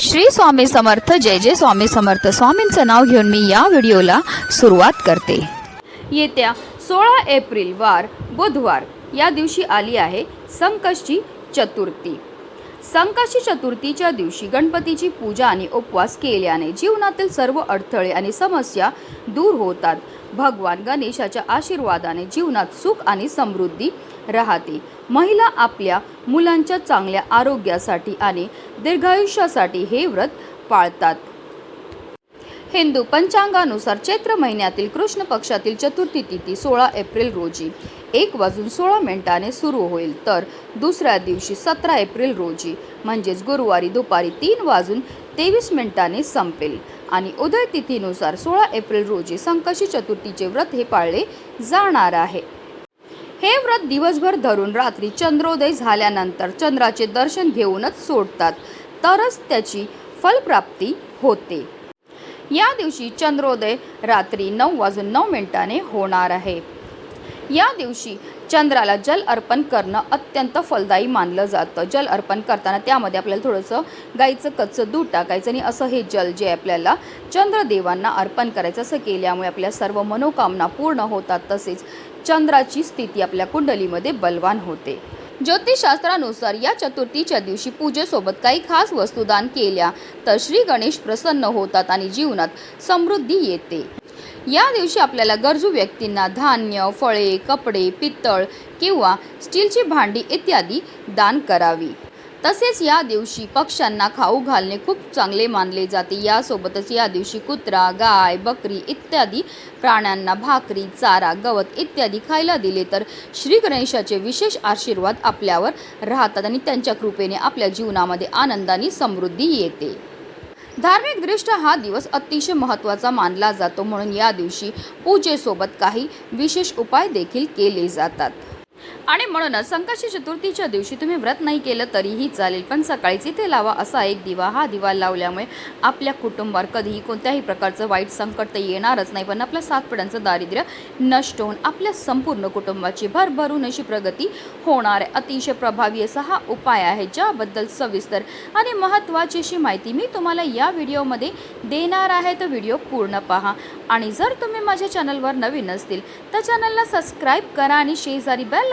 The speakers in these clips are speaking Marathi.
श्री स्वामी समर्थ जय जय स्वामी समर्थ. स्वामींचं नाव घेऊन मी या व्हिडिओला सुरुवात करते. येत्या सोळा एप्रिल वार बुधवार या दिवशी आली आहे संकष्टी चतुर्थी. संकष्टी चतुर्थीच्या दिवशी गणपतीची पूजा आणि उपवास केल्याने जीवनातील सर्व अडथळे आणि समस्या दूर होतात. भगवान गणेशाच्या आशीर्वादाने जीवनात सुख आणि समृद्धी राहते. महिला आपल्या मुलांच्या चांगल्या आरोग्यासाठी आणि दीर्घायुष्यासाठी हे व्रत पाळतात. हिंदू पंचांगानुसार चैत्र महिन्यातील कृष्ण पक्षातील चतुर्थी तिथी सोळा एप्रिल रोजी. एक वाजून सोळा मिनिटाने सुरू होईल तर दुसऱ्या दिवशी सतरा एप्रिल रोजी म्हणजेच गुरुवारी दुपारी तीन वाजून तेवीस मिनिटाने संपेल. आणि उदय तिथीनुसार सोळा एप्रिल रोजी संकशी चतुर्थीचे व्रत हे पाळले जाणार आहे. हे व्रत दिवसभर धरून रात्री चंद्रोदय झाल्यानंतर चंद्राचे दर्शन घेऊनच सोडतात तरच त्याची फलप्राप्ती होते. या दिवशी चंद्रोदय रात्री नऊ वाजून नऊ मिनिटाने होणार आहे. या दिवशी चंद्राला जल अर्पण करणं अत्यंत फलदायी मानलं जातं. जल अर्पण करताना त्यामध्ये आपल्याला थोडंसं गाईचं कच्चं दूध टाकायचं आणि असं हे जल जे आपल्याला चंद्रदेवांना अर्पण करायचं असं केल्यामुळे आपल्या सर्व मनोकामना पूर्ण होतात. तसेच चंद्राची स्थिती आपल्या कुंडलीमध्ये बलवान होते. ज्योतिषशास्त्रानुसार या चतुर्थीच्या दिवशी पूजेसोबत काही खास वस्तू दान केल्या तर श्री गणेश प्रसन्न होतात आणि जीवनात समृद्धी येते. या दिवशी आपल्याला गरजू व्यक्तींना धान्य फळे कपडे पितळ किंवा स्टीलची भांडी इत्यादी दान करावी. तसेच या दिवशी पक्ष्यांना खाऊ घालणे खूप चांगले मानले जाते. यासोबतच या दिवशी कुत्रा गाय बकरी इत्यादी प्राण्यांना भाकरी चारा गवत इत्यादी खायला दिले तर श्री गणेशाचे विशेष आशीर्वाद आपल्यावर राहतात आणि त्यांच्या कृपेने आपल्या जीवनामध्ये आनंदाने समृद्धी येते. धार्मिकदृष्ट्या हा दिवस अतिशय महत्त्वाचा मानला जातो म्हणून या दिवशी पूजेसोबत काही विशेष उपाय देखील केले जातात. आणि म्हणूनच संकष्टी चतुर्थीच्या दिवशी तुम्ही व्रत नाही केलं तरीही चालेल पण सकाळीच इथे लावा असा एक दिवा. हा दिवा लावल्यामुळे आपल्या कुटुंबावर कधीही कोणत्याही प्रकारचं वाईट संकट तर येणारच नाही पण आपल्या सातपड्यांचं दारिद्र्य नष्ट होऊन आपल्या संपूर्ण कुटुंबाची भरभरून अशी प्रगती होणार आहे. अतिशय प्रभावी असा हा उपाय आहे ज्याबद्दल सविस्तर आणि महत्त्वाची अशी माहिती मी तुम्हाला या व्हिडिओमध्ये देणार आहे. तर व्हिडिओ पूर्ण पहा. आणि जर तुम्ही माझ्या चॅनलवर नवीन असतील तर चॅनलला सबस्क्राईब करा आणि शेजारी बेल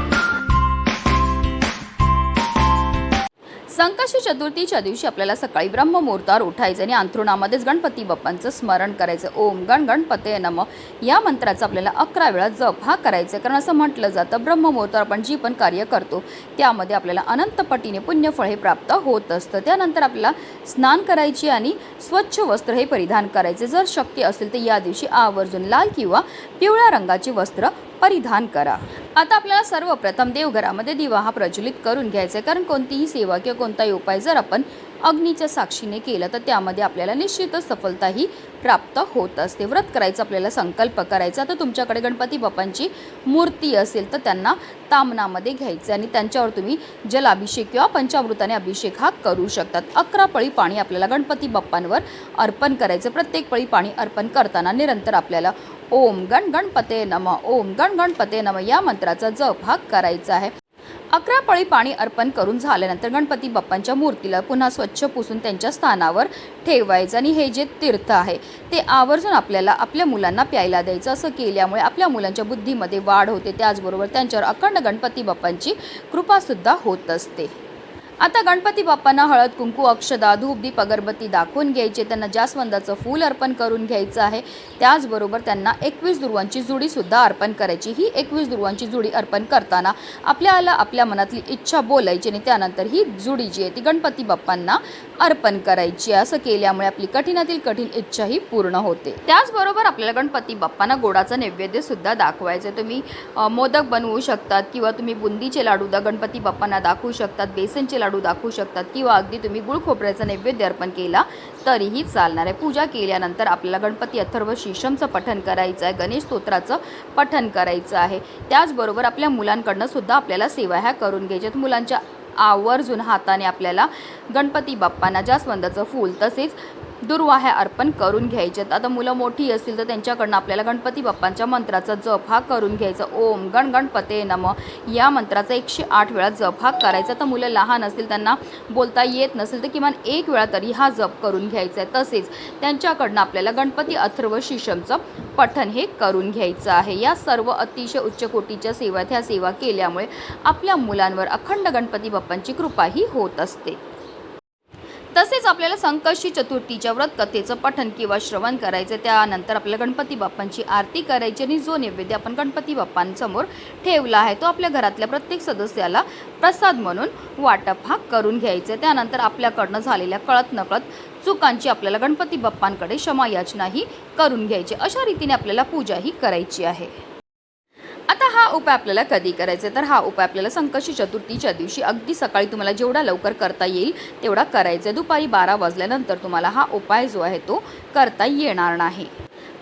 संकष्टी चतुर्थीच्या दिवशी आपल्याला सकाळी ब्रह्ममुहूर्तावर उठायचं आणि अंथरुणामध्येच गणपती बाप्पांचं स्मरण करायचं. ओम गण गणपते नम. या मंत्राचा आपल्याला अकरा वेळा जप हा करायचा. आहे. कारण असं म्हटलं जातं ब्रह्ममुहूर्तावर आपण जी पण कार्य करतो त्यामध्ये आपल्याला अनंतपटीने पुण्यफळ हे प्राप्त होत असतं. त्यानंतर आपल्याला स्नान करायची आणि स्वच्छ वस्त्र हे परिधान करायचे. जर शक्य असेल तर या दिवशी आवर्जून लाल किंवा पिवळ्या रंगाची वस्त्र परिधान करा. आता आपल्याला सर्वप्रथम देवघरामध्ये दिवा हा प्रज्वलित करून घ्यायचा आहे. कारण कोणतीही सेवा किंवा कोणताही उपाय जर आपण अग्नीच्या साक्षीने केलं तर त्यामध्ये आपल्याला निश्चितच सफलता ही प्राप्त होत असते. व्रत करायचं आपल्याला संकल्प करायचा तर तुमच्याकडे गणपती बाप्पांची मूर्ती असेल तर त्यांना तामनामध्ये घ्यायचं आणि त्यांच्यावर तुम्ही जलाभिषेक किंवा पंचामृताने अभिषेक हा करू शकतात. अकरा पळी पाणी आपल्याला गणपती बाप्पांवर अर्पण करायचं प्रत्येक पळी पाणी अर्पण करताना निरंतर आपल्याला ओम गण गणपते नम ओम गण गणपते नम या मंत्राचा जप हा करायचा आहे. अकरा पळी पाणी अर्पण करून झाल्यानंतर गणपती बाप्पांच्या मूर्तीला पुन्हा स्वच्छ पुसून त्यांच्या स्थानावर ठेवायचं आणि हे जे तीर्थ आहे ते आवर्जून आपल्याला आपल्या मुलांना प्यायला द्यायचं. असं केल्यामुळे आपल्या मुलांच्या बुद्धीमध्ये वाढ होते. त्याचबरोबर त्यांच्यावर अखंड गणपती बाप्पांची कृपासुद्धा होत असते. आता गणपती बाप्पांना हळद कुंकू अक्षदा धूप दीप अगरबत्ती दाखवून घ्यायचे. त्यांना जास्वंदाचं फूल अर्पण करून घ्यायचं आहे त्याचबरोबर त्यांना एकवीस दुर्वांची जुडीसुद्धा अर्पण करायची. ही एकवीस दुर्वांची जुडी अर्पण करताना आपल्याला आपल्या मनातली इच्छा बोलायची आणि त्यानंतर ही जुडी जी आहे ती गणपती बाप्पांना अर्पण करायची असं केल्यामुळे आपली कठीणातील कठीण इच्छा ही पूर्ण होते. त्याचबरोबर आपल्याला गणपती बाप्पांना गोडाचं नैवेद्य सुद्धा दाखवायचं आहे. तुम्ही मोदक बनवू शकतात किंवा तुम्ही बुंदीचे लाडू द गणपती बाप्पांना दाखवू शकतात बेसनचे लाडू दाखवू शकतात किंवा अगदी तुम्ही गुळ खोबऱ्याचा नैवेद्य अर्पण केला तरीही चालणार आहे. पूजा केल्यानंतर आपल्याला गणपती अथर्व शीशमचं पठन करायचं आहे गणेश स्तोत्राचं पठन करायचं आहे. त्याचबरोबर आपल्या मुलांकडनं सुद्धा आपल्याला सेवा ह्या करून घ्यायच्यात मुलांच्या आवर्जून हाताने आपल्याला गणपती बाप्पांना जास्वंदाचं फूल तसेच दुर्वाह्या अर्पण करून घ्यायच्यात आता मुलं मोठी असतील तर त्यांच्याकडनं आपल्याला गणपती बाप्पांच्या मंत्राचा जप हा करून घ्यायचा. ओम गण गणपते नम. या मंत्राचा एकशे आठ वेळा जप हा करायचा. तर मुलं लहान असतील त्यांना बोलता येत नसेल तर किमान एक वेळा तरी हा जप करून घ्यायचा आहे. तसेच त्यांच्याकडनं आपल्याला गणपती अथर्व शिशमचं पठण हे करून घ्यायचं आहे. या सर्व अतिशय उच्च कोटीच्या सेवा ह्या सेवा केल्यामुळे आपल्या मुलांवर अखंड गणपती बाप्पांची कृपाही होत असते. तसेच आपल्याला संकष्टी चतुर्थीच्या व्रत कथेचं पठन किंवा श्रवण करायचं त्यानंतर आपल्याला गणपती बाप्पांची आरती करायची आणि जो नैवेद्य आपण गणपती बाप्पांसमोर ठेवला आहे तो आपल्या घरातल्या प्रत्येक सदस्याला प्रसाद म्हणून वाटप हा करून घ्यायचा त्यानंतर आपल्याकडनं झालेल्या कळत नकळत चुकांची आपल्याला गणपती बाप्पांकडे क्षमायाचनाही करून घ्यायची. अशा रीतीने आपल्याला पूजाही करायची आहे. आता हा उपाय आपल्याला कधी करायचा आहे? तर हा उपाय आपल्याला संकष्टी चतुर्थीच्या दिवशी अगदी सकाळी तुम्हाला जेवढा लवकर करता येईल तेवढा करायचा आहे. दुपारी बारा वाजल्यानंतर तुम्हाला हा उपाय जो आहे तो करता येणार नाही.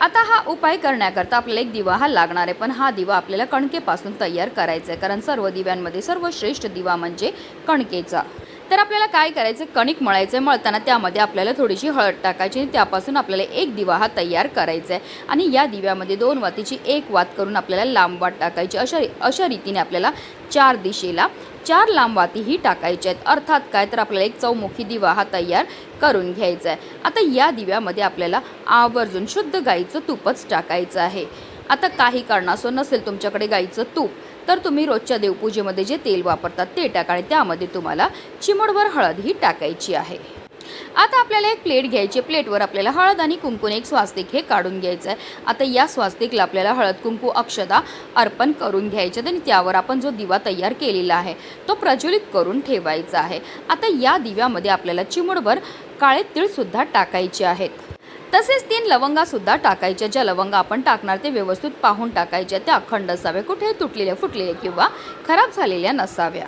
आता हा उपाय करण्याकरता आपल्याला एक दिवा हा लागणार आहे. पण हा दिवा आपल्याला कणकेपासून तयार करायचा आहे. कारण सर्व दिव्यांमध्ये सर्वश्रेष्ठ दिवा म्हणजे कणकेचा. तर आपल्याला काय करायचं? कणिक मळायचं आहे. मळताना त्यामध्ये आपल्याला थोडीशी हळद टाकायची आणि त्यापासून आपल्याला एक दिवा हा तयार करायचा आहे. आणि या दिव्यामध्ये दोन वातीची एक वात करून आपल्याला लांब वात टाकायची. अशा अशा रीतीने आपल्याला चार दिशेला चार लांब वाती ही टाकायच्या आहेत. अर्थात काय? तर आपल्याला एक चौमुखी दिवा हा तयार करून घ्यायचा आहे. आता या दिव्यामध्ये आपल्याला आवर्जून शुद्ध गाईचं तूपच टाकायचं आहे. आता काही कारणास्तव नसेल तुमच्याकडे गाईचं तूप तर तुम्ही रोजच्या देवपूजेमध्ये जे तेल वापरतात ते टाका आणि त्यामध्ये तुम्हाला चिमडभर हळद ही टाकायची आहे. आता आपल्याला एक प्लेट घ्यायची प्लेटवर आपल्याला हळद आणि कुंकून एक स्वास्तिक हे काढून घ्यायचं आहे आता या स्वास्तिकला आपल्याला हळद कुंकू अक्षदा अर्पण करून घ्यायचे आणि त्यावर आपण जो दिवा तयार केलेला आहे तो प्रज्वलित करून ठेवायचा आहे. आता या दिव्यामध्ये आपल्याला चिमूडभर काळे तीळसुद्धा टाकायचे आहेत. तसेच तीन लवंगा सुद्धा टाकायच्या. ज्या लवंगा आपण टाकणार ते व्यवस्थित पाहून टाकायच्या त्या अखंड असाव्या. कुठे तुटलेल्या फुटलेल्या किंवा खराब झालेल्या नसाव्या.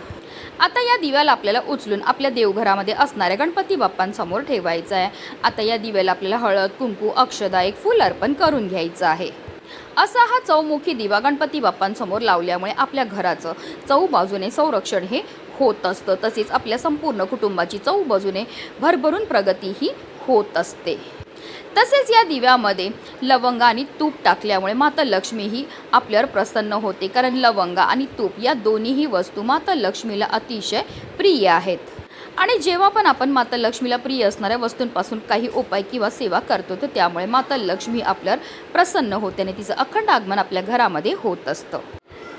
आता या दिव्याला आपल्याला उचलून आपल्या देवघरामध्ये असणाऱ्या गणपती बाप्पांसमोर ठेवायचं आहे. आता या दिव्याला आपल्याला हळद कुंकू अक्षदा एक फूल अर्पण करून घ्यायचं आहे. असा हा चौमुखी दिवा गणपती बाप्पांसमोर लावल्यामुळे आपल्या घराचं चौबाजूने संरक्षण हे होत असतं. तसेच आपल्या संपूर्ण कुटुंबाची चौबाजूने भरभरून भरभरून प्रगतीही होत असते. तसेच या दिव्यामध्ये लवंग आणि तूप टाकल्यामुळे माता लक्ष्मी ही आपल्यावर प्रसन्न होते. कारण लवंग आणि तूप या दोन्हीही वस्तू माता लक्ष्मीला अतिशय प्रिय आहेत. आणि जेव्हा पण आपण माता लक्ष्मीला प्रिय असणाऱ्या वस्तूंपासून काही उपाय किंवा सेवा करतो तर त्यामुळे माता लक्ष्मी आपल्यावर प्रसन्न होते आणि तिचं अखंड आगमन आपल्या घरामध्ये होत असतं.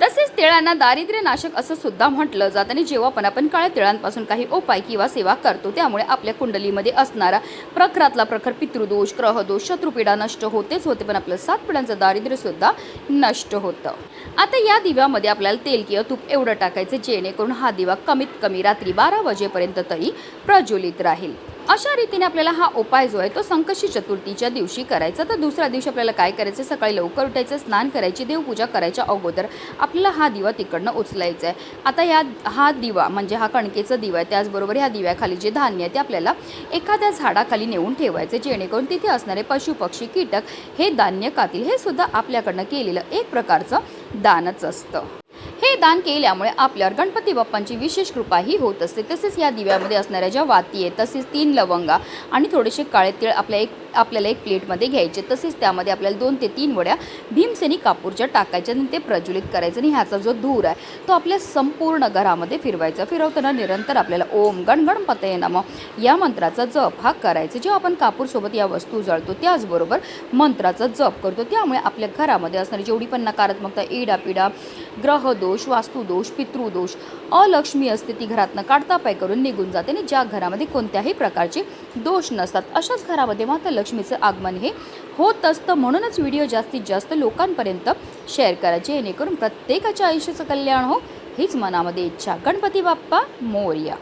तसेच तिळांना दारिद्र्य नाशक असं सुद्धा म्हटलं जात. आणि जेव्हा पण आपण काळ्या तिळांपासून काही उपाय किंवा सेवा करतो त्यामुळे आपल्या कुंडलीमध्ये असणारा प्रखरातला प्रखर पितृदोष ग्रहदोष शत्रुपीडा नष्ट होतेच होते. पण आपलं सात पिढ्यांचं दारिद्र्य सुद्धा नष्ट होतं. आता या दिव्यामध्ये आपल्याला तेल किंवा तूप एवढं टाकायचं जेणेकरून हा दिवा कमीत कमी रात्री बारा वाजेपर्यंत तरी प्रज्वलित राहील. अशा रीतीने आपल्याला हा उपाय जो आहे तो संकष्टी चतुर्थीच्या दिवशी करायचा. तर दुसऱ्या दिवशी आपल्याला काय करायचं? सकाळी लवकर उठायचं स्नान करायची देवपूजा करायच्या अगोदर आपल्याला हा दिवा तिकडनं उचलायचा आहे. आता या हा दिवा म्हणजे हा कणकेचा दिवा आहे. त्याचबरोबर ह्या दिव्याखाली जे धान्य आहे ते आपल्याला एखाद्या झाडाखाली नेऊन ठेवायचे जेणेकरून तिथे असणारे पशुपक्षी कीटक हे धान्य कातील हे सुद्धा आपल्याकडनं केलेलं एक प्रकारचं दानच असतं. हे दान केल्यामुळे आपल्यावर गणपती बाप्पांची विशेष कृपाही होत असते. तसेच या दिव्यामध्ये असणाऱ्या ज्या वाती आहेत तसेच तीन लवंगा आणि थोडेसे काळे तीळ आपल्या एक आपल्याला एक प्लेटमध्ये घ्यायचे. तसेच त्यामध्ये आपल्याला दोन ते तीन वड्या भीमसेनी कापूरच्या टाकायच्या आणि ते प्रज्वलित करायचं आणि ह्याचा जो धूर आहे तो आपल्या संपूर्ण घरामध्ये फिरवायचा. फिरवताना निरंतर आपल्याला ओम गण गणपतये नम या मंत्राचा जप हा करायचा. जेव्हा आपण कापूरसोबत या वस्तू जळतो त्याचबरोबर मंत्राचा जप करतो. त्यामुळे आपल्या घरामध्ये असणारी जेवढी पण नकारात्मकता इडापिडा ग्रहदोष दोष वास्तुदोष पितृदोष अलक्ष्मी असते ती घरातनं काढता पाय करून निघून जाते आणि ज्या घरामध्ये कोणत्याही प्रकारचे दोष नसतात अशाच घरामध्ये मात्र लक्ष्मीचं आगमन हे होत असतं. म्हणूनच व्हिडिओ जास्तीत जास्त लोकांपर्यंत शेअर करा जेणेकरून प्रत्येकाच्या आयुष्याचं कल्याण हो. हीच मनामध्ये इच्छा. गणपती बाप्पा मोर्या.